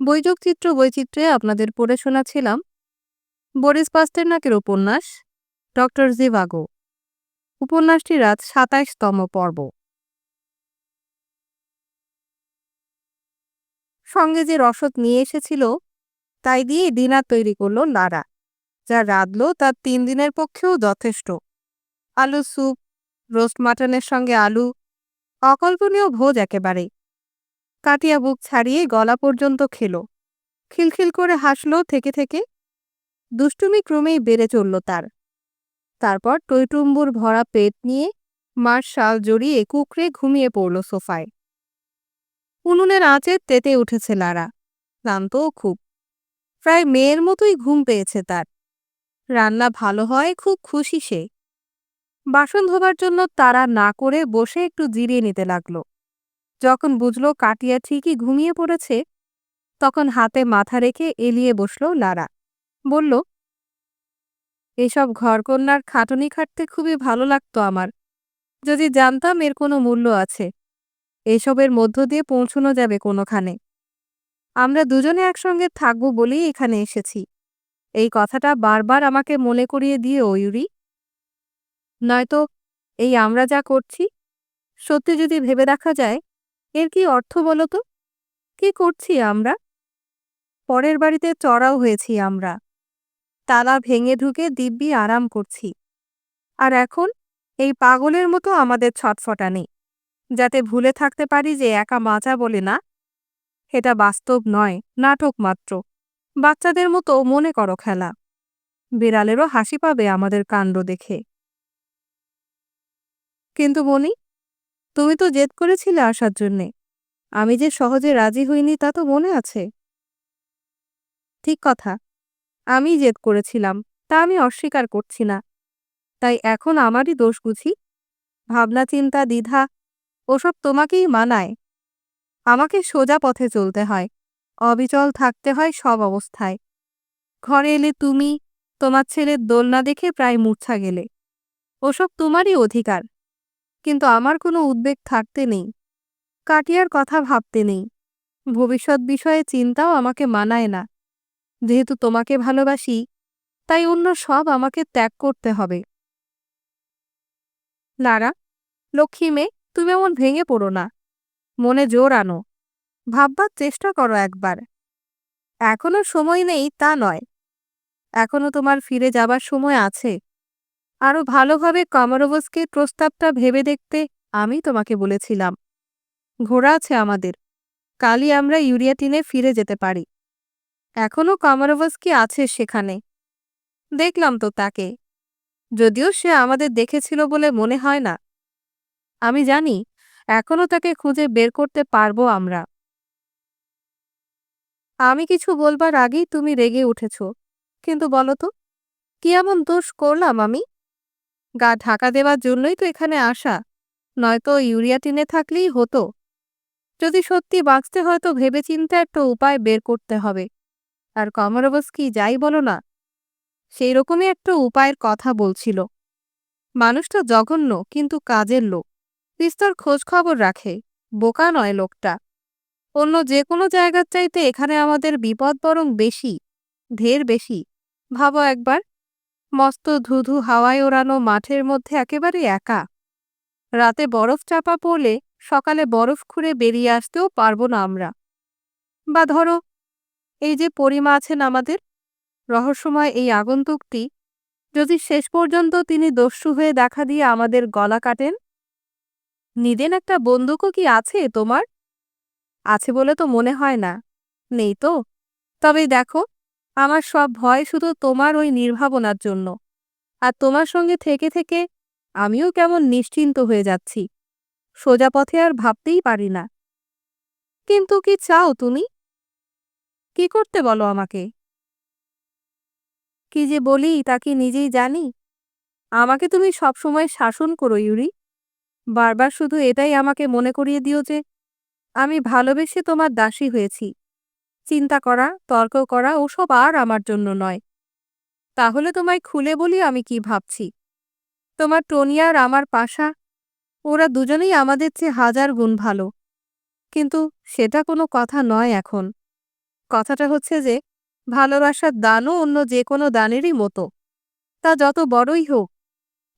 বৈযোগচিত্র বৈচিত্র্যে আপনাদের পড়ে শোনাছিলাম বরিস পাস্তেরনাকের উপন্যাস ডক্টর জিভাগো। উপন্যাসটির আজ সাতাইশতম পর্ব। সঙ্গে যে রসদ নিয়ে এসেছিল, তাই দিয়ে ডিনার তৈরি করল লারা যা রাঁধল তার তিন দিনের পক্ষেও যথেষ্ট। আলু স্যুপ, রোস্ট মাটনের সঙ্গে আলু, অকল্পনীয় ভোজ একেবারে কাটিয়া বুক ছাড়িয়ে গলা পর্যন্ত খেল। খিলখিল করে হাসল থেকে থেকে। দুষ্টুমি ক্রমেই বেড়ে চলল তার। তারপর টইটুম্বুর ভরা পেট নিয়ে মার শাল জড়িয়ে কুকড়ে ঘুমিয়ে পড়ল সোফায়। উনুনের আঁচে তেতে উঠেছে লারা। ক্লান্তও খুব। প্রায় মেয়ের মতোই ঘুম পেয়েছে তার। রান্না ভালো হয়, খুব খুশি সে। বাসন ধোবার জন্য তারা না করে বসে একটু জিরিয়ে নিতে লাগল। যখন বুঝল কাটিয়া ঠিকই ঘুমিয়ে পড়েছে, তখন হাতে মাথা রেখে এলিয়ে বসল লারা। বলল, এসব ঘরকন্যার খাটনি খাটতে খুবই ভালো লাগতো আমার। যদি জানতাম এর কোনো মূল্য আছে, এসবের মধ্য দিয়ে পৌঁছনো যাবে কোনোখানে। আমরা দুজনে একসঙ্গে থাকব বলেই এখানে এসেছি। এই কথাটা বারবার আমাকে মনে করিয়ে দিয়ে ওয়ুরি নয়তো এই আমরা যা করছি, সত্যি যদি ভেবে দেখা যায় এর কি অর্থ বলো তো? কি করছি আমরা? পরের বাড়িতে চড়াও হয়েছি আমরা। তালা ভেঙে ঢুকে দিব্যি আরাম করছি। আর এখন এই পাগলের মতো আমাদের ছটফটা নেই যাতে ভুলে থাকতে পারি যে একা বাঁচা বলে না। এটা বাস্তব নয়, নাটক মাত্র। বাচ্চাদের মতো মনে করো খেলা। বিড়ালেরও হাসি পাবে আমাদের কাণ্ড দেখে। কিন্তু মনি তুমি তো জেদ করেছিলে আসার জন্যে। আমি যে সহজে রাজি হইনি তা তো মনে আছে। ঠিক কথা। আমি জেদ করেছিলাম, তা আমি অস্বীকার করছি না। তাই এখন আমারই দোষ বুঝি। ভাবনা, চিন্তা, দ্বিধা, ওসব তোমাকেই মানায়। আমাকে সোজা পথে চলতে হয়। অবিচল থাকতে হয় সব অবস্থায়। ঘরে এলে তুমি, তোমার ছেলের দোলনা দেখে প্রায় মূর্ছা গেলে। ওসব তোমারই অধিকার। কিন্তু আমার কোনো উদ্বেগ থাকতে নেই। কাটিয়ার কথা ভাবতে নেই। ভবিষ্যৎ বিষয়ে চিন্তাও আমাকে মানায় না। যেহেতু তোমাকে ভালোবাসি, তাই অন্য সব আমাকে ত্যাগ করতে হবে। লারা, লক্ষ্মী মেয়ে, তুমি এমন ভেঙে পড়ো না। মনে জোর আনো। ভাববার চেষ্টা করো একবার। এখনও সময় নেই তা নয়। এখনও তোমার ফিরে যাবার সময় আছে। আরও ভালোভাবে কমরোভসকে প্রস্তাবটা ভেবে দেখতে আমি তোমাকে বলেছিলাম। ঘোড়া আছে আমাদের। কালই আমরা ইউরিয়াটিনে ফিরে যেতে পারি। এখনও কমরোভসকি আছে সেখানে। দেখলাম তো তাকে। যদিও সে আমাদের দেখেছিল বলে মনে হয় না। আমি জানি এখনও তাকে খুঁজে বের করতে পারব আমরা। আমি কিছু বলবার আগেই তুমি রেগে উঠেছ। কিন্তু বলো তো, কি এমন দোষ করলাম আমি? গা ঢাকা দেওয়ার জন্যই তো এখানে আসা। নয়তো ইউরিয়া টিনে থাকলেই হতো। যদি সত্যি বাঁচতে হয়তো ভেবেচিন্তে একটা উপায় বের করতে হবে। আর কমরবস কি যাই বলো না সেই রকমই একটা উপায়ের কথা বলছিল। মানুষটা জঘন্য, কিন্তু কাজের লোক। বিস্তর খোঁজ খবর রাখে, বোকা নয় লোকটা। অন্য যে কোনো জায়গার চাইতে এখানে আমাদের বিপদ বরং বেশি, ঢের বেশি। ভাবো একবার মস্ত ধুধু হাওয়ায় ওড়ানো মাঠের মধ্যে একেবারে একা। রাতে বরফ চাপা পড়লে সকালে বরফ খুঁড়ে বেরিয়ে আসতেও পারব না আমরা। বা ধরো, এই যে পরিমা আছেন আমাদের, রহস্যময় এই আগন্তুকটি, যদি শেষ পর্যন্ত তিনি দস্যু হয়ে দেখা দিয়ে আমাদের গলা কাটেন? নিদেন একটা বন্দুকও কি আছে তোমার? আছে বলে তো মনে হয় না। নেই তো। তবে দেখো আমার সব ভয় শুধু তোমার ওই নির্ভাবনার জন্য। আর তোমার সঙ্গে থেকে থেকে আমিও কেমন নিশ্চিন্ত হয়ে যাচ্ছি। সোজা পথে আর ভাবতেই পারি না। কিন্তু কি চাও তুমি? কি করতে বলো আমাকে? কি যে বলি তা কি নিজেই জানি? আমাকে তুমি সবসময় শাসন করো, ইউরি। বারবার শুধু এটাই আমাকে মনে করিয়ে দিও যে, আমি ভালোবেসে তোমার দাসী হয়েছি। চিন্তা করা, তর্ক করা ওসব আর আমার জন্য নয়। তাহলে তোমায় খুলে বলি আমি কি ভাবছি? তোমার টনিয়া আর আমার পাশা, ওরা দুজনেই আমাদের চেয়ে হাজার গুণ ভালো। কিন্তু সেটা কোনো কথা নয় এখন। কথাটা হচ্ছে যে, ভালোবাসার দানও অন্য যে কোনো দানেরই মতো। তা যত বড়ই হোক,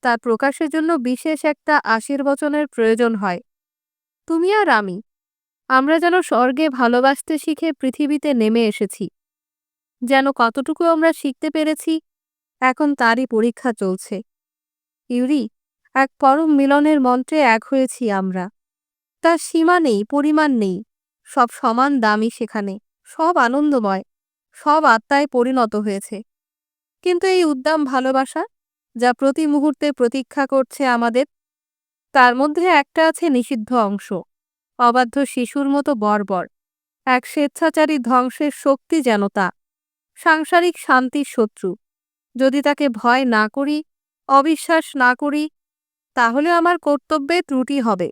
তার প্রকাশের জন্য বিশেষ একটা আশীর্বচনের প্রয়োজন হয়। তুমি আর আমি আমরা যেন স্বর্গে ভালোবাসতে শিখে পৃথিবীতে নেমে এসেছি। যেন কতটুকু আমরা শিখতে পেরেছি, এখন তারই পরীক্ষা চলছে। ইউরি, এক পরম মিলনের মন্ত্রে এক হয়েছি আমরা। তার সীমা নেই, পরিমাণ নেই, সব সমান দামি সেখানে, সব আনন্দময়, সব আত্মায় পরিণত হয়েছে। কিন্তু এই উদ্দাম ভালোবাসা, যা প্রতি মুহূর্তে প্রতীক্ষা করছে আমাদের, তার মধ্যে একটা আছে নিষিদ্ধ অংশ। অবাধ্য শিশুর মতো বর্বর। এক স্বেচ্ছাচারী ধ্বংসের শক্তি যেন তা। সাংসারিক শান্তির শত্রু। যদি তাকে ভয় না করি, অবিশ্বাস না করি, তাহলে আমার কর্তব্যে ত্রুটি হবে।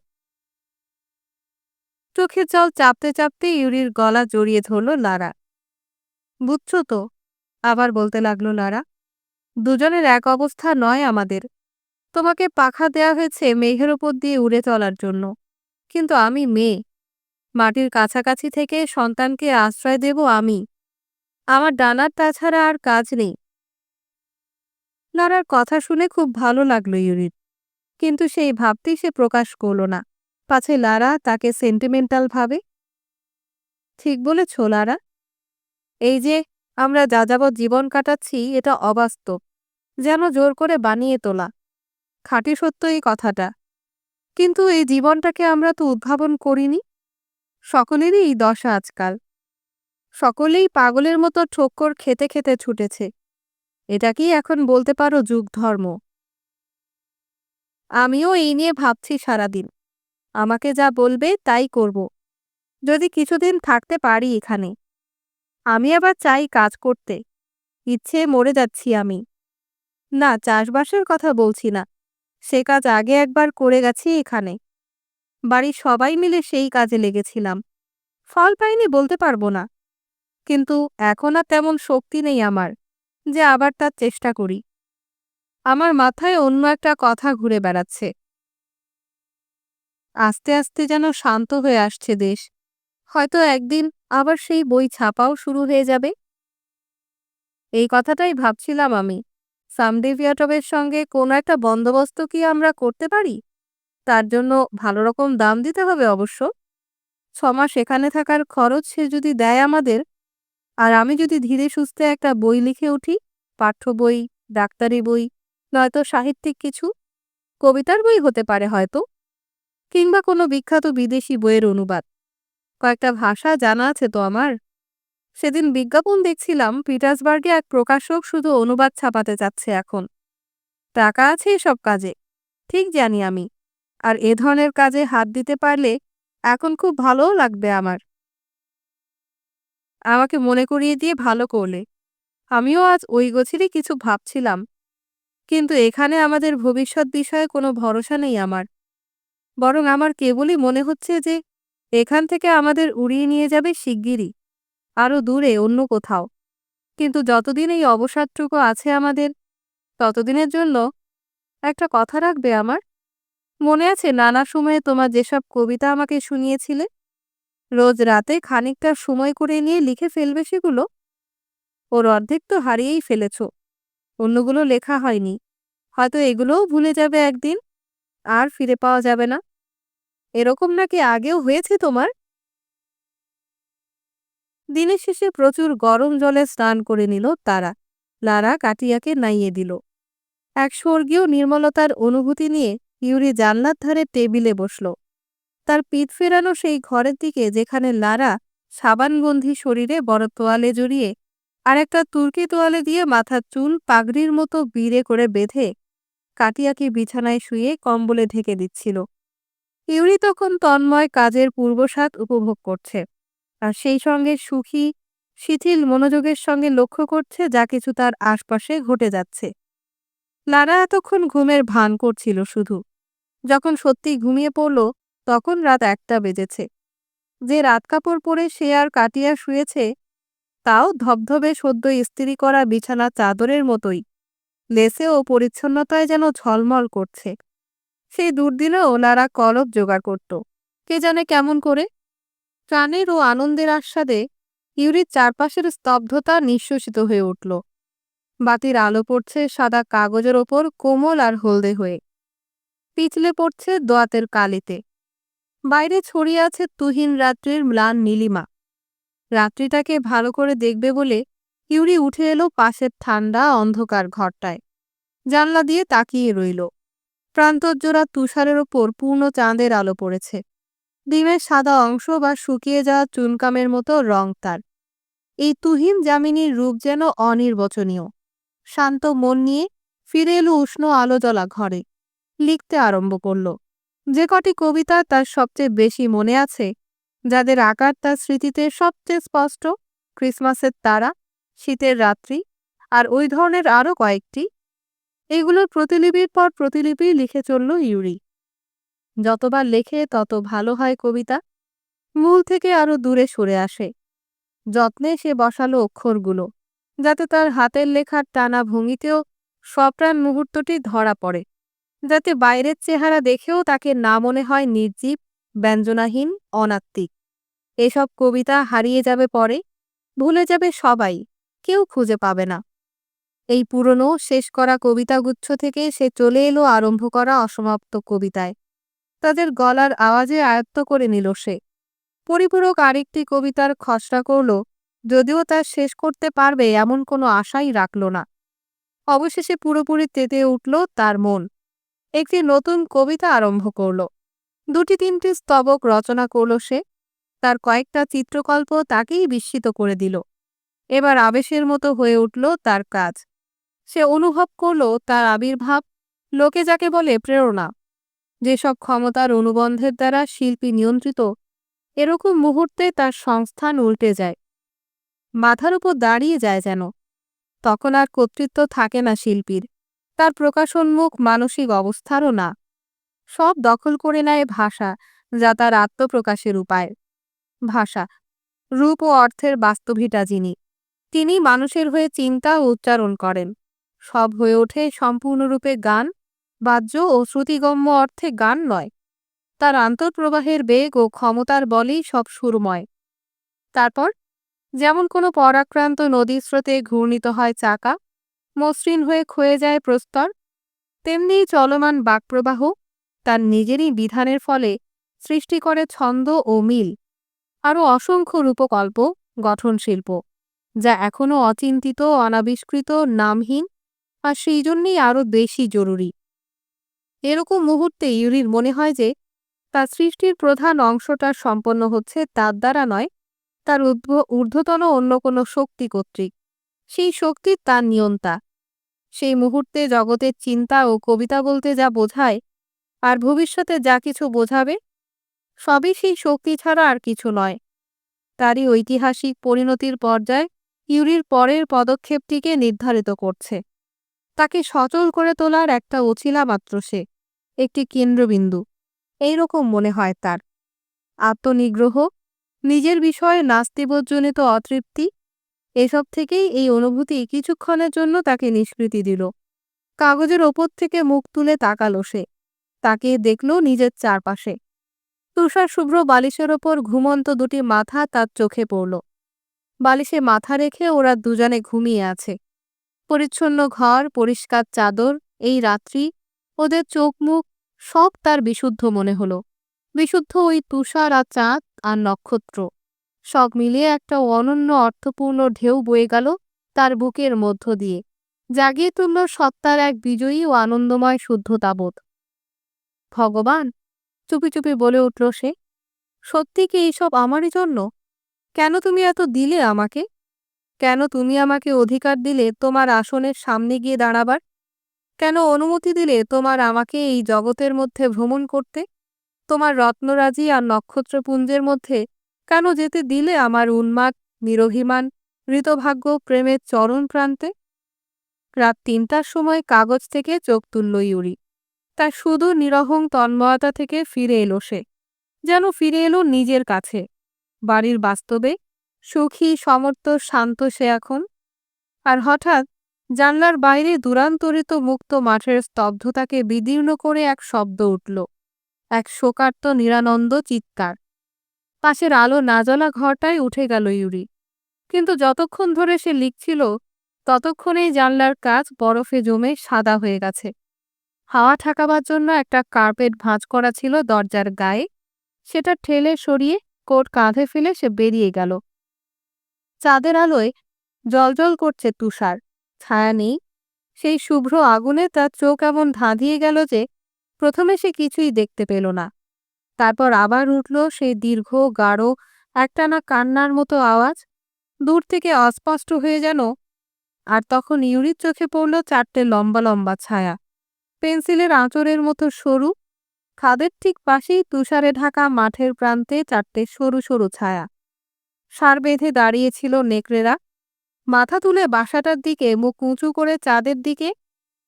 চোখের জল চাপতে চাপতে ইউরির গলা জড়িয়ে ধরল লারা। বুঝছ তো? আবার বলতে লাগল লারা। দুজনের এক অবস্থা নয় আমাদের। তোমাকে পাখা দেয়া হয়েছে মেঘের ওপর দিয়ে উড়ে চলার জন্য। কিন্তু আমি মেয়ে। মাটির কাছাকাছি থেকে সন্তানকে আশ্রয় দেব আমি। আমার ডানার তাছাড়া আর কাজ নেই। লারার কথা শুনে খুব ভালো লাগল ইউরির কিন্তু সেই ভাবতেই সে প্রকাশ করল না। পাছে লারা তাকে সেন্টিমেন্টাল ভাবে? ঠিক বলেছ, লারা। এই যে, আমরা যাযাবৎ জীবন কাটাচ্ছি, এটা অবাস্তব। যেন জোর করে বানিয়ে তোলা। খাঁটি সত্য এই কথাটা। কিন্তু এই জীবনটাকে আমরা তো উদ্ভাবন করিনি। সকলেরই এই দশা আজকাল। সকলেই পাগলের মতো ঠোক্কর খেতে খেতে ছুটেছে। এটাকেই এখন বলতে পারো যুগ ধর্ম আমিও এই নিয়ে ভাবছি সারাদিন। আমাকে যা বলবে তাই করব। যদি কিছুদিন থাকতে পারি এখানে। আমি আবার চাই কাজ করতে। ইচ্ছে মরে যাচ্ছি আমি। না, চাষবাসের কথা বলছি না। সে কাজ আগে একবার করে গেছি এখানে। বাড়ির সবাই মিলে সেই কাজে লেগেছিলাম। ফল পাইনি বলতে পারব না। কিন্তু এখন আর তেমন শক্তি নেই আমার যে আবার তার চেষ্টা করি। আমার মাথায় অন্য একটা কথা ঘুরে বেড়াচ্ছে। আস্তে আস্তে যেন শান্ত হয়ে আসছে দেশ। হয়তো একদিন আবার সেই বই ছাপাও শুরু হয়ে যাবে। এই কথাটাই ভাবছিলাম আমি। সামদেভিয়াটবের সঙ্গে কোনো একটা বন্দোবস্ত কি আমরা করতে পারি? তার জন্য ভালো রকম দাম দিতে হবে অবশ্য। ছমাস এখানে থাকার খরচ সে যদি দেয় আমাদের। আর আমি যদি ধীরে সুস্থে একটা বই লিখে উঠি, পাঠ্য বই, ডাক্তারি বই, নয়তো সাহিত্যিক কিছু, কবিতার বই হতে পারে হয়তো। কিংবা কোনো বিখ্যাত বিদেশি বইয়ের অনুবাদ। কয়েকটা ভাষা জানা আছে তো আমার? সেদিন বিজ্ঞাপন দেখছিলাম, পিটার্সবার্গে এক প্রকাশক শুধু অনুবাদ ছাপাতে চাচ্ছে এখন। টাকা আছে এসব কাজে, ঠিক জানি আমি। আর এ ধরনের কাজে হাত দিতে পারলে এখন খুব ভালোও লাগবে আমার। আমাকে মনে করিয়ে দিয়ে ভালো করলে। আমিও আজ ওই গোছেরই কিছু ভাবছিলাম। কিন্তু এখানে আমাদের ভবিষ্যৎ বিষয়ে কোনো ভরসা নেই আমার। বরং আমার কেবলই মনে হচ্ছে যে, এখান থেকে আমাদের উড়িয়ে নিয়ে যাবে শিগগিরই। আরও দূরে, অন্য কোথাও। কিন্তু যতদিন এই অবসাদটুকু আছে আমাদের, ততদিনের জন্য একটা কথা রাখবে আমার? মনে আছে নানা সময়ে তোমার যেসব কবিতা আমাকে শুনিয়েছিলে? রোজ রাতে খানিকটা সময় করে নিয়ে লিখে ফেলবে সেগুলো? ওর অর্ধেক তো হারিয়েই ফেলেছ। অন্যগুলো লেখা হয়নি। হয়তো এগুলোও ভুলে যাবে একদিন। আর ফিরে পাওয়া যাবে না। এরকম নাকি আগেও হয়েছে তোমার? দিনের শেষে প্রচুর গরম জলে স্নান করে নিল তারা। লারা কাটিয়াকে নাইয়ে দিল। এক স্বর্গীয় নির্মলতার অনুভূতি নিয়ে ইউরি জানলার ধারে টেবিলে বসল। তার পিঠ ফেরানো সেই ঘরের দিকে যেখানে লারা সাবানগন্ধি শরীরে বড় তোয়ালে জড়িয়ে আর একটা তুর্কি তোয়ালে দিয়ে মাথার চুল পাগড়ির মতো বিড়ে করে বেঁধে কাটিয়াকে বিছানায় শুয়ে কম্বলে ঢেকে দিচ্ছিল। ইউরি তখন তন্ময় কাজের পূর্বসাত উপভোগ করছে। আর সেই সঙ্গে সুখী, শিথিল মনোযোগের সঙ্গে লক্ষ্য করছে যা কিছু তার আশপাশে ঘটে যাচ্ছে। লারা এতক্ষণ ঘুমের ভান করছিল শুধু। যখন সত্যি ঘুমিয়ে পড়ল, তখন রাত একটা বেজেছে। যে রাত কাপড় পরে সে আর কাটিয়া শুয়েছে, তাও ধবধবে সদ্য ইস্ত্রি করা বিছানা চাদরের মতোই। লেসে ও পরিচ্ছন্নতায় যেন ঝলমল করছে। সেই দুর্দিনেও লারা কলব জোগাড় করত। কে জানে কেমন করে প্রাণের ও আনন্দের আস্বাদে ইউরির চারপাশের স্তব্ধতা নিঃশ্বসিত হয়ে উঠল। বাতির আলো পড়ছে সাদা কাগজের ওপর কোমল আর হলদে হয়ে। পিছলে পড়ছে দোয়াতের কালিতে। বাইরে ছড়িয়ে আছে তুহিন রাত্রির ম্লান নীলিমা। রাত্রিটাকে ভালো করে দেখবে বলে ইউরি উঠে এলো পাশের ঠান্ডা অন্ধকার ঘরটায়। জানলা দিয়ে তাকিয়ে রইল। প্রান্তরজোড়া তুষারের ওপর পূর্ণ চাঁদের আলো পড়েছে। ডিমের সাদা অংশ বা শুকিয়ে যাওয়া চুনকামের মতো রং তার। এই তুহিন জামিনীর রূপ যেন অনির্বচনীয়। শান্ত মন নিয়ে ফিরে এলো উষ্ণ আলো জ্বলা ঘরে। লিখতে আরম্ভ করল, যে কটি কবিতা তার সবচেয়ে বেশি মনে আছে, যাদের আকার তার স্মৃতিতে সবচেয়ে স্পষ্ট, ক্রিসমাসের তারা, শীতের রাত্রি আর ওই ধরনের আরও কয়েকটি? এগুলোর প্রতিলিপির পর প্রতিলিপি লিখে চলল ইউরি। যতবার লেখে তত ভালো হয় কবিতা। মূল থেকে আরও দূরে সরে আসে। যত্নে সে বসালো অক্ষরগুলো, যাতে তার হাতের লেখার টানা ভঙ্গিতেও সপ্রাণ মুহূর্তটি ধরা পড়ে, যাতে বাইরের চেহারা দেখেও তাকে না মনে হয় নির্জীব, ব্যঞ্জনাহীন, অনাত্মিক। এসব কবিতা হারিয়ে যাবে পরে, ভুলে যাবে সবাই, কেউ খুঁজে পাবে না। এই পুরনো, শেষ করা কবিতাগুচ্ছ থেকে সে চলে এলো আরম্ভ করা অসমাপ্ত কবিতায়। তাদের গলার আওয়াজে আয়ত্ত করে নিল সে। পরিপূরক আরেকটি কবিতার খসড়া করল, যদিও তার শেষ করতে পারবে এমন কোনো আশাই রাখল না। অবশেষে পুরোপুরি তেতে উঠল তার মন। একটি নতুন কবিতা আরম্ভ করল। দুটি তিনটি স্তবক রচনা করল সে। তার কয়েকটা চিত্রকল্প তাকেই বিস্মিত করে দিল। এবার আবেশের মতো হয়ে উঠল তার কাজ। সে অনুভব করল তার আবির্ভাব, লোকে যাকে বলে প্রেরণা। যেসব ক্ষমতার অনুবন্ধের দ্বারা শিল্পী নিয়ন্ত্রিত, এরকম মুহূর্তে তার সংস্থান উল্টে যায়। মাথার উপর দাঁড়িয়ে যায় যেন। তখন আর কর্তৃত্ব থাকে না শিল্পীর। তার প্রকাশোন্মুখ মানসিক অবস্থারও না। সব দখল করে নেয় ভাষা, যা তার আত্মপ্রকাশের উপায়। ভাষা, রূপ ও অর্থের বাস্তবিটা যিনি, তিনি মানুষের হয়ে চিন্তা ও উচ্চারণ করেন। সব হয়ে ওঠে সম্পূর্ণরূপে গান বাহ্য ও শ্রুতিগম্য অর্থে গান নয়। তার আন্তঃপ্রবাহের বেগ ও ক্ষমতার বলেই সব সুরময়। তারপর, যেমন কোনো পরাক্রান্ত নদীর স্রোতে ঘূর্ণিত হয় চাকা, মসৃণ হয়ে ক্ষয়ে যায় প্রস্তর, তেমনি চলমান বাকপ্রবাহ তার নিজেরই বিধানের ফলে সৃষ্টি করে ছন্দ ও মিল, আরও অসংখ্য রূপকল্প গঠনশিল্প যা এখনও অচিন্তিত, অনাবিষ্কৃত, নামহীন, আর সেই জন্যেই আরও বেশি জরুরি। এরকম মুহূর্তে ইউরির মনে হয় যে, তার সৃষ্টির প্রধান অংশটা সম্পন্ন হচ্ছে তার দ্বারা নয়, তার উদ্ভ ঊর্ধ্বতন অন্য কোনো শক্তি কর্তৃক। সেই শক্তি তার নিয়ন্তা। সেই মুহূর্তে জগতের চিন্তা ও কবিতা বলতে যা বোঝায়, আর ভবিষ্যতে যা কিছু বোঝাবে, সবই সেই শক্তি ছাড়া আর কিছু নয়। তারই ঐতিহাসিক পরিণতির পর্যায়ে ইউরির পরের পদক্ষেপটিকে নির্ধারিত করছে। তাকে সচল করে তোলার একটা অছিলা মাত্র সে, একটি কেন্দ্রবিন্দু। এইরকম মনে হয় তার। আত্মনিগ্রহ, নিজের বিষয়ে নাস্তিবোধজনিত অতৃপ্তি, এসব থেকেই এই অনুভূতি কিছুক্ষণের জন্য তাকে নিষ্কৃতি দিল। কাগজের ওপর থেকে মুখ তুলে তাকালো সে। তাকে দেখল নিজের চারপাশে। তুষার শুভ্র বালিশের ওপর ঘুমন্ত দুটি মাথা তার চোখে পড়ল। বালিশে মাথা রেখে ওরা দুজনে ঘুমিয়ে আছে। পরিচ্ছন্ন ঘর, পরিষ্কার চাদর, এই রাত্রি ওদের চোখ মুখ সব তার বিশুদ্ধ মনে হলো। বিশুদ্ধ ওই তুষার আর চাঁদ আর নক্ষত্র। সব মিলিয়ে একটা অনন্য অর্থপূর্ণ ঢেউ বয়ে গেল তার বুকের মধ্য দিয়ে। জাগিয়ে তুলল সত্তার এক বিজয়ী ও আনন্দময় শুদ্ধ শুদ্ধতাবোধ ভগবান, চুপি চুপি বলে উঠল সে, সত্যি কি এইসব আমারই জন্য? কেন তুমি এত দিলে আমাকে? কেন তুমি আমাকে অধিকার দিলে তোমার আসনের সামনে গিয়ে দাঁড়াবার? কেন অনুমতি দিলে তোমার আমাকে এই জগতের মধ্যে ভ্রমণ করতে? তোমার রত্নরাজি আর নক্ষত্রপুঞ্জের মধ্যে কেন যেতে দিলে আমার উন্মাদ, নিরভিমান ঋতভাগ্য প্রেমের চরণ প্রান্তে? রাত তিনটার সময় কাগজ থেকে চোখ তুলল ইউরি। তার শুধু নিরহং তন্ময়তা থেকে ফিরে এলো সে। যেন ফিরে এলো নিজের কাছে। বাড়ির বাস্তবে সুখী, সমর্থ, শান্ত সে এখন। আর হঠাৎ জানলার বাইরে দূরান্তরিত মুক্ত মাঠের স্তব্ধতাকে বিদীর্ণ করে এক শব্দ উঠল। এক শোকার্ত নিরানন্দ চিৎকার। পাশের আলো না জ্বলা ঘরটায় উঠে গেল ইউরি। কিন্তু যতক্ষণ ধরে সে লিখছিল, ততক্ষণেই জানলার কাজ বরফে জমে সাদা হয়ে গেছে। হাওয়া ঠাকাবার জন্য একটা কার্পেট ভাঁজ করা ছিল দরজার গায়ে। সেটা ঠেলে সরিয়ে কোট কাঁধে ফেলে সে বেরিয়ে গেল। চাঁদের আলোয় জলজল করছে তুষার। ছায়া নেই। সেই শুভ্র আগুনে তার চোখ এমন ধাঁধিয়ে গেল যে প্রথমে সে কিছুই দেখতে পেল না। তারপর আবার উঠল সেই দীর্ঘ, গাঢ়, একটানা কান্নার মতো আওয়াজ। দূর থেকে অস্পষ্ট হয়ে যেন আর তখন ইউরির চোখে পড়ল চারটে লম্বা লম্বা ছায়া। পেন্সিলের আঁচড়ের মতো সরু। খাদের ঠিক পাশেই তুষারে ঢাকা মাঠের প্রান্তে চারটে সরু সরু ছায়া। সার বেঁধে দাঁড়িয়েছিল নেকড়েরা। মাথা তুলে বাসাটার দিকে, মুখ উঁচু করে চাঁদের দিকে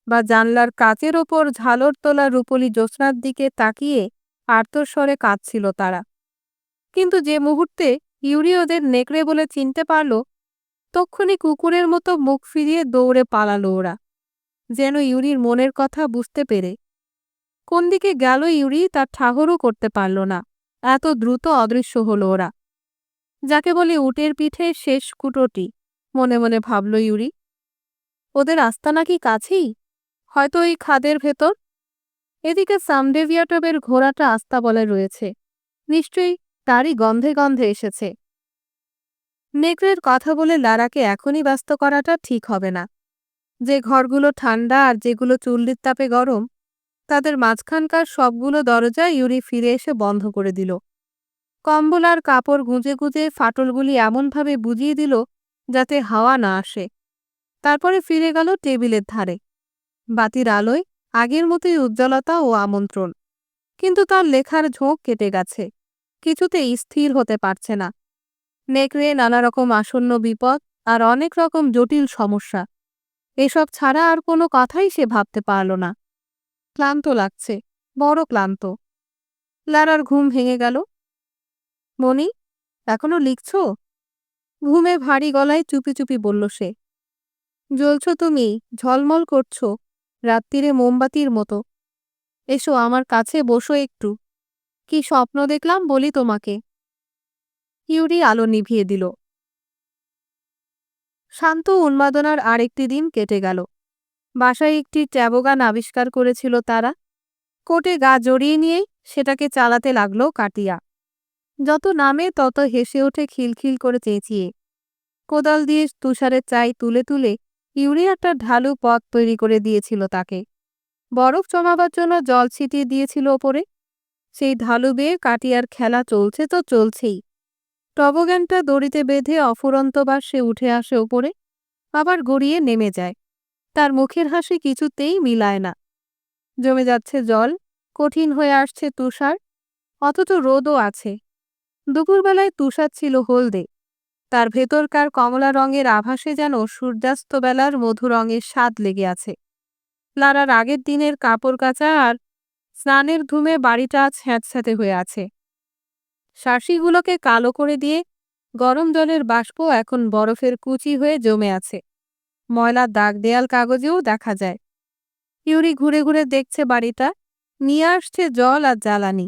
বা জানলার কাচের ওপর ঝালর তোলা রূপলি জ্যোৎস্নার দিকে তাকিয়ে আর্তস্বরে কাঁদছিল তারা। কিন্তু যে মুহূর্তে ইউরি ওদের নেকড়ে বলে চিনতে পারল তক্ষুনি কুকুরের মতো মুখ ফিরিয়ে দৌড়ে পালালো ওরা। যেন ইউরির মনের কথা বুঝতে পেরে। কোন দিকে গেল ইউরি তার ঠাহরও করতে পারল না। এত দ্রুত অদৃশ্য হলো ওরা। যাকে বলে উটের পিঠে শেষ কুটোটি, মনে মনে ভাবল ইউরি। ওদের আস্তানা কি কাছেই? হয়তো ওই খাদের ভেতর? এদিকে সামডেভিয়াটবের ঘোড়াটা আস্তা বলে রয়েছে। নিশ্চয়ই তারই গন্ধে গন্ধে এসেছে। নেকড়ের কথা বলে লারাকে এখনই ব্যস্ত করাটা ঠিক হবে না। যে ঘরগুলো ঠান্ডা আর যেগুলো চুল্লির তাপে গরম, তাদের মাঝখানকার সবগুলো দরজা ইউরি ফিরে এসে বন্ধ করে দিল। কম্বল আর কাপড় গুঁজে গুঁজে ফাটলগুলি এমনভাবে বুঝিয়ে দিল যাতে হাওয়া না আসে। তারপরে ফিরে গেল টেবিলের ধারে। বাতির আলোয় আগের মতোই উজ্জ্বলতা ও আমন্ত্রণ। কিন্তু তার লেখার ঝোঁক কেটে গেছে। কিছুতে স্থির হতে পারছে না। নেকড়ে নানা রকম আসন্ন বিপদ আর অনেক রকম জটিল সমস্যা। এসব ছাড়া আর কোনো কথাই সে ভাবতে পারল না। ক্লান্ত লাগছে, বড় ক্লান্ত। লারার ঘুম ভেঙে গেল। মনি এখনও লিখছ? ঘুমে ভারী গলায় চুপি চুপি বলল সে। জ্বলছ তুমি, ঝলমল করছ, রাত্রিরে মোমবাতির মতো। এসো আমার কাছে বসো একটু। কি স্বপ্ন দেখলাম বলি তোমাকে। ইউরি আলো নিভিয়ে দিল। শান্ত উন্মাদনার আরেকটি দিন কেটে গেল। বাসায় একটি ট্যাবোগান আবিষ্কার করেছিল তারা। কোটে গা জড়িয়ে নিয়েই সেটাকে চালাতে লাগল কাটিয়া। যত নামে তত হেসে ওঠে খিলখিল করে চেঁচিয়ে। কোদাল দিয়ে তুষারের চাই তুলে তুলে ইউরি একটা ঢালু পথ তৈরি করে দিয়েছিল তাকে। বরফ জমাবার জন্য জল ছিটিয়ে দিয়েছিল ওপরে। সেই ঢালু বেয়ে কাটিয়ার খেলা চলছে তো চলছেই। টবগানটা দড়িতে বেঁধে অফুরন্তবার সে উঠে আসে ওপরে, আবার গড়িয়ে নেমে যায়। তার মুখের হাসি কিছুতেই মিলায় না। জমে যাচ্ছে জল, কঠিন হয়ে আসছে তুষার, অথচ রোদও আছে। দুপুরবেলায় তুষার ছিল হলদে। তার ভেতরকার কমলা রঙের আভাসে যেন সূর্যাস্তবেলার মধু রঙের স্বাদ লেগে আছে। লারার আগের দিনের কাপড় কাচা আর স্নানের ধুমে বাড়িটা ছ্যাঁতছ্যাঁতে হয়ে আছে। শাঁসিগুলোকে কালো করে দিয়ে গরম জলের বাষ্প এখন বরফের কুচি হয়ে জমে আছে। ময়লা দাগ দেয়াল কাগজেও দেখা যায়। ইউরি ঘুরে ঘুরে দেখছে বাড়িটা। নিয়ে আসছে জল আর জ্বালানি।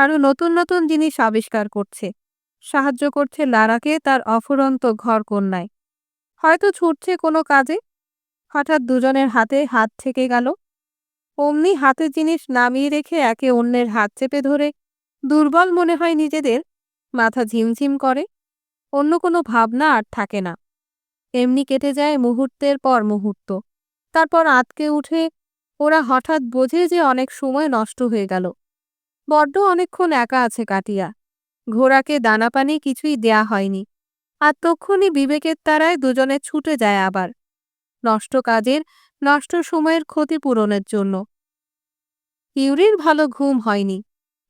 আরও নতুন নতুন জিনিস আবিষ্কার করছে। সাহায্য করছে লারাকে তার অফুরন্ত ঘর কন্যায়। হয়তো ছুটছে কোনো কাজে? হঠাৎ দুজনের হাতে হাত থেকে গেল। অমনি হাতের জিনিস নামিয়ে রেখে একে অন্যের হাত চেপে ধরে। দুর্বল মনে হয় নিজেদের। মাথা ঝিমঝিম করে। অন্য কোনো ভাবনা আর থাকে না। এমনি কেটে যায় মুহূর্তের পর মুহূর্ত। তারপর আতকে উঠে ওরা হঠাৎ বোঝে যে অনেক সময় নষ্ট হয়ে গেল। বড্ড অনেকক্ষণ একা আছে কাটিয়া। ঘোড়াকে দানা পানি কিছুই দেয়া হয়নি। আর তক্ষুনি বিবেকের তারায় দুজনে ছুটে যায় আবার। নষ্ট কাজের, নষ্ট সময়ের ক্ষতিপূরণের জন্য। ইউরির ভালো ঘুম হয়নি।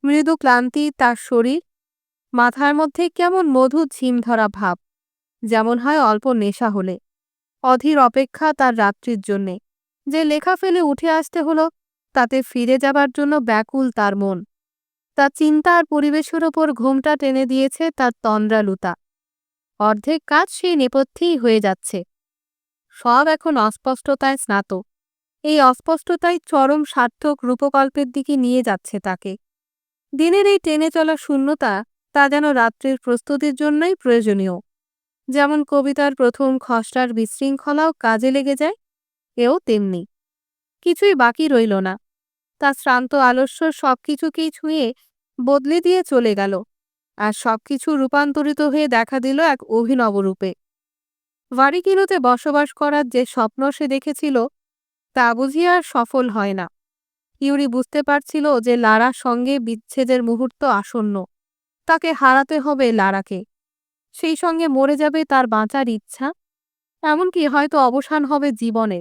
মৃদু ক্লান্তি তার শরীর। মাথার মধ্যে কেমন মধু ঝিম ধরা ভাব। যেমন হয় অল্প নেশা হলে। অধীর অপেক্ষা তার রাত্রির জন্যে। যে লেখা ফেলে উঠে আসতে হলো, তাতে ফিরে যাবার জন্য ব্যাকুল তার মন। তার চিন্তা আর পরিবেশের ওপর ঘুমটা টেনে দিয়েছে তার তন্দ্রালুতা। অর্ধেক কাজ সেই নেপথ্যেই হয়ে যাচ্ছে। সব এখন অস্পষ্টতায় স্নাত। এই অস্পষ্টতাই চরম সার্থক রূপকল্পের দিকে নিয়ে যাচ্ছে তাকে। দিনের এই টেনে চলা শূন্যতা তা যেন রাত্রির প্রস্তুতির জন্যই প্রয়োজনীয়। যেমন কবিতার প্রথম খসড়ার বিশৃঙ্খলাও কাজে লেগে যায়, এও তেমনি। কিছুই বাকি রইল না। তার শ্রান্ত আলস্য সবকিছুকেই ছুঁয়ে বদলে দিয়ে চলে গেল আর সবকিছু রূপান্তরিত হয়ে দেখা দিল এক অভিনব রূপে। ভারিকিলোতে বসবাস করার যে স্বপ্ন সে দেখেছিল, তা বুঝি আর সফল হয় না। ইউরি বুঝতে পারছিল যে লারার সঙ্গে বিচ্ছেদের মুহূর্ত আসন্ন। তাকে হারাতে হবে লারাকে। সেই সঙ্গে মরে যাবে তার বাঁচার ইচ্ছা। এমনকি হয়তো অবসান হবে জীবনে।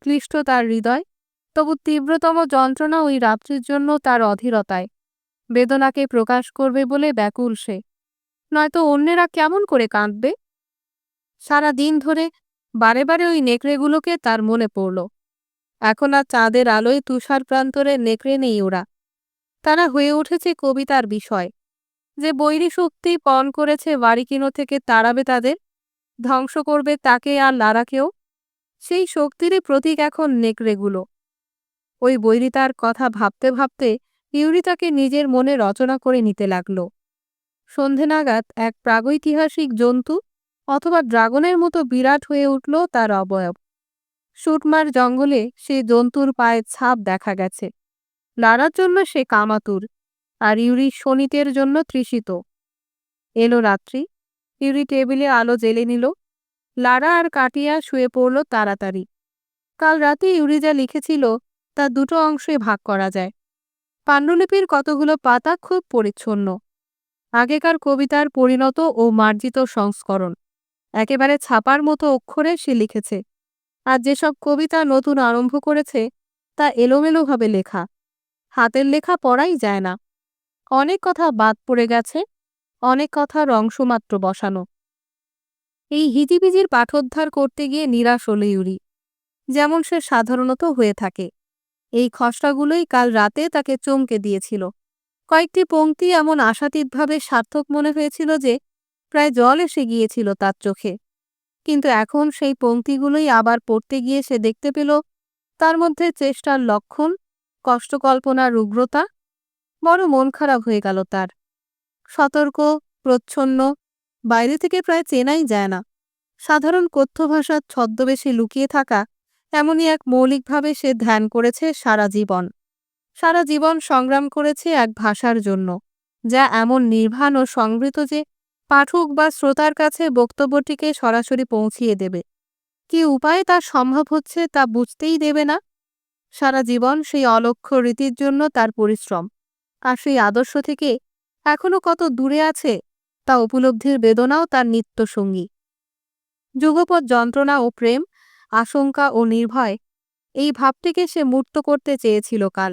ক্লিষ্ট তার হৃদয়, তবু তীব্রতম যন্ত্রণা ওই রাত্রির জন্য তার অধীরতায়। বেদনাকে প্রকাশ করবে বলে ব্যাকুল সে। নয়তো অন্যেরা কেমন করে কাঁদবে? সারা দিন ধরে বারে বারে ওই নেকড়েগুলোকে তার মনে পড়ল। এখন আর চাঁদের আলোয় তুষার প্রান্তরে নেকড়ে নেই ওরা। তারা হয়ে উঠেছে কবিতার বিষয়। যে বৈরী শক্তি পণ করেছে বাড়িকিনো থেকে তাড়াবে তাদের, ধ্বংস করবে তাকে আর লারাকেও, সেই শক্তিরই প্রতীক এখন নেকড়েগুলো। ওই বৈরিতার কথা ভাবতে ভাবতে ইউরি তাকে নিজের মনে রচনা করে নিতে লাগল। সন্ধে নাগাদ এক প্রাগৈতিহাসিক জন্তু অথবা ড্রাগনের মতো বিরাট হয়ে উঠল তার অবয়ব। সুটমার জঙ্গলে সে জন্তুর পায়ের ছাপ দেখা গেছে। লারার জন্য সে কামাতুর আর ইউরি শনিতের জন্য তৃষিত। এলো রাত্রি, ইউরি টেবিলে আলো জেলে নিল। লারা আর কাটিয়া শুয়ে পড়ল তাড়াতাড়ি। কাল রাতে ইউরি যা লিখেছিল তা দুটো অংশে ভাগ করা যায়। পাণ্ডুলিপির কতগুলো পাতা খুব পরিচ্ছন্ন। আগেকার কবিতার পরিণত ও মার্জিত সংস্করণ। একেবারে ছাপার মতো অক্ষরে সে লিখেছে। আর যেসব কবিতা নতুন আরম্ভ করেছে, তা এলোমেলোভাবে লেখা। হাতের লেখা পড়াই যায় না। অনেক কথা বাদ পড়ে গেছে, অনেক কথার অংশমাত্র বসানো। এই হিজিবিজির পাঠোদ্ধার করতে গিয়ে নিরাশ হল ইউরি। যেমন সে সাধারণত হয়ে থাকে। এই খসড়াগুলোই কাল রাতে তাকে চমকে দিয়েছিল। কয়েকটি পংক্তি এমন আশাতীতভাবে সার্থক মনে হয়েছিল যে, প্রায় জল এসে গিয়েছিল তার চোখে। কিন্তু এখন সেই পংক্তিগুলোই আবার পড়তে গিয়ে সে দেখতে পেল, তার মধ্যে চেষ্টার লক্ষণ, কষ্টকল্পনার উগ্রতা, বড় মন খারাপ হয়ে গেল তার। সতর্ক, প্রচ্ছন্ন, বাইরে থেকে প্রায় চেনাই যায় না। সাধারণ কথ্য ভাষার ছদ্মবেশে লুকিয়ে থাকা এমনই এক মৌলিকভাবে সে ধ্যান করেছে সারা জীবন। সারা জীবন সংগ্রাম করেছে এক ভাষার জন্য, যা এমন নির্ভান ও সংবৃত যে পাঠক বা শ্রোতার কাছে বক্তব্যটিকে সরাসরি পৌঁছিয়ে দেবে। কি উপায়ে তা সম্ভব হচ্ছে তা বুঝতেই দেবে না? সারা জীবন সেই অলক্ষ্য রীতির জন্য তার পরিশ্রম, আর সেই আদর্শ থেকে এখনও কত দূরে আছে তা উপলব্ধির বেদনাও তার নিত্যসঙ্গী। যুগপৎ যন্ত্রণা ও প্রেম আশঙ্কা ও নির্ভয়। এই ভাবটিকে সে মূর্ত করতে চেয়েছিল কাল।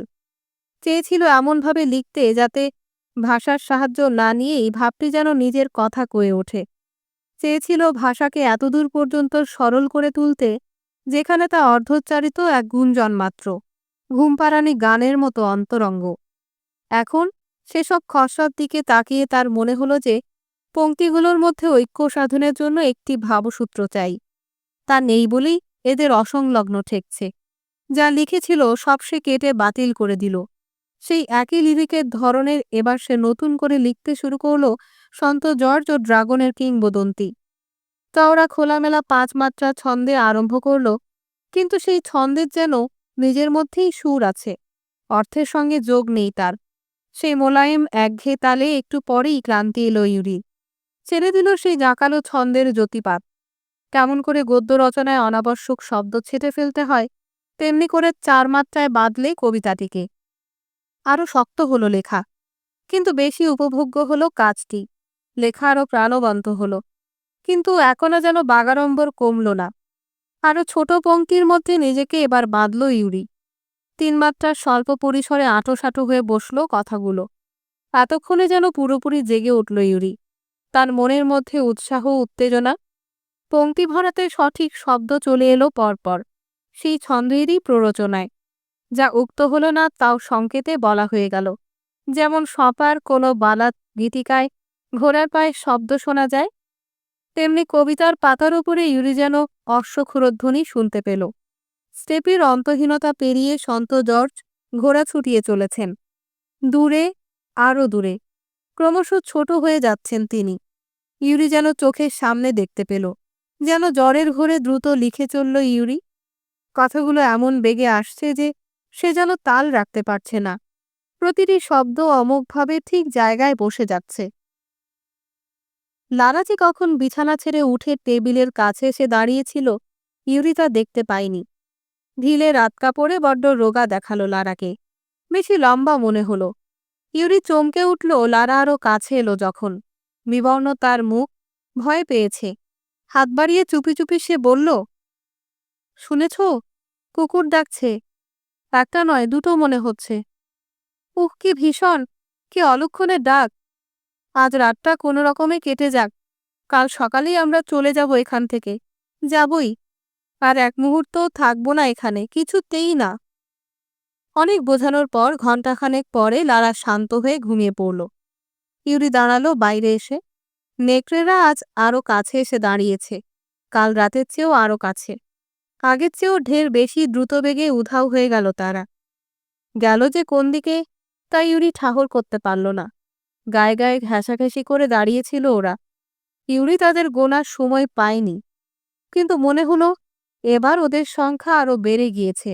চেয়েছিল এমনভাবে লিখতে যাতে ভাষার সাহায্য না নিয়েই ভাবটি যেন নিজের কথা কয়ে ওঠে। চেয়েছিল ভাষাকে এতদূর পর্যন্ত সরল করে তুলতে, যেখানে তা অর্ধোচ্চারিত এক গুঞ্জন মাত্র, ঘুমপাড়ানি গানের মতো অন্তরঙ্গ। এখন সেসব খসড়ার দিকে তাকিয়ে তার মনে হলো যে পংক্তিগুলোর মধ্যে ঐক্য সাধনের জন্য একটি ভাবসূত্র চাই। তা নেই বলেই এদের অসংলগ্ন ঠেকছে। যা লিখেছিল সব সে কেটে বাতিল করে দিল। সেই একই লিরিকের ধরনের এবার সে নতুন করে লিখতে শুরু করল সন্ত জর্জ ও ড্রাগনের কিংবদন্তি। তা ওরা খোলামেলা পাঁচ মাত্রা ছন্দে আরম্ভ করল, কিন্তু সেই ছন্দের যেন নিজের মধ্যেই সুর আছে, অর্থের সঙ্গে যোগ নেই তার। সেই মোলায়েম একঘেয়ে তালে একটু পরেই ক্লান্তি এলো ইউরি ছেড়ে দিল সেই জাঁকালো ছন্দের জ্যোতিপাত। কেমন করে গদ্য রচনায় অনাবশ্যক শব্দ ছেটে ফেলতে হয়, তেমনি করে চার মাত্রায় বাদলে কবিতাটিকে। আরও শক্ত হলো লেখা, কিন্তু বেশি উপভোগ্য হলো কাজটি। লেখা আরও প্রাণবন্ত হলো, কিন্তু এখনও যেন বাগাড়ম্বর কমল না। আরও ছোট পঙ্ক্তির মধ্যে নিজেকে এবার বাঁধল ইউরি। তিন মাত্রার স্বল্প পরিসরে আঁটোসাঁটো হয়ে বসল কথাগুলো। এতক্ষণে যেন পুরোপুরি জেগে উঠল ইউরি। তার মনের মধ্যে উৎসাহ উত্তেজনা পংক্তি ভরাতে সঠিক শব্দ চলে এলো পরপর, সেই ছন্দেরই প্ররোচনায়, যা উক্ত হলো না তাও সংকেতে বলা হয়ে গেল। যেমন সপার কোনো বালাত গীতিকায় ঘোড়ার পায়ে শব্দ শোনা যায়, তেমনি কবিতার পাতার উপরে ইউরি যেন অশ্বক্ষুরধ্বনি শুনতে পেল। স্টেপির অন্তহীনতা পেরিয়ে সন্ত জর্জ ঘোড়া ছুটিয়ে চলেছেন। দূরে, আরও দূরে, ক্রমশ ছোট হয়ে যাচ্ছেন তিনি। ইউরি যেন চোখের সামনে দেখতে পেল। যেন জ্বরের ঘোরে দ্রুত লিখে চলল ইউরি। কথাগুলো এমন বেগে আসছে যে সে যেন তাল রাখতে পারছে না। প্রতিটি শব্দ অমোঘভাবে ঠিক জায়গায় বসে যাচ্ছে। লারাজি কখন বিছানা ছেড়ে উঠে টেবিলের কাছে এসে দাঁড়িয়েছিল, ইউরি তা দেখতে পায়নি। ঢিলে রাত কাপড়ে বড্ড রোগা দেখাল লারাকে। বেশি লম্বা মনে হলো। ইউরি চমকে উঠল লারা আরও কাছে এলো যখন। বিবর্ণ তার মুখ ভয় পেয়েছে। হাত বাড়িয়ে চুপি চুপি সে বলল, শুনেছ? কুকুর ডাকছে। একটা নয়, দুটো মনে হচ্ছে। উহ, কি ভীষণ! কি অলক্ষণের ডাক। আজ রাতটা কোনো রকমে কেটে যাক। কাল সকালেই আমরা চলে যাব এখান থেকে। যাবই। আর এক মুহূর্তও থাকব না এখানে, কিছুতেই না। অনেক বোঝানোর পর ঘণ্টাখানেক পরে লারা শান্ত হয়ে ঘুমিয়ে পড়ল। ইউরি দাঁড়াল বাইরে এসে। নেকড়েরা আজ আরও কাছে এসে দাঁড়িয়েছে। কাল রাতের চেয়েও আরও কাছে। আগের চেয়েও ঢের বেশি দ্রুতবেগে উধাও হয়ে গেল তারা। গেল যে কোন দিকে তা ইউরি ঠাহর করতে পারল না। গায়ে গায়ে ঘেঁষাঘেঁষি করে দাঁড়িয়েছিল ওরা। ইউরি তাদের গোনার সময় পায়নি। কিন্তু মনে হলো, এবার ওদের সংখ্যা আরও বেড়ে গিয়েছে।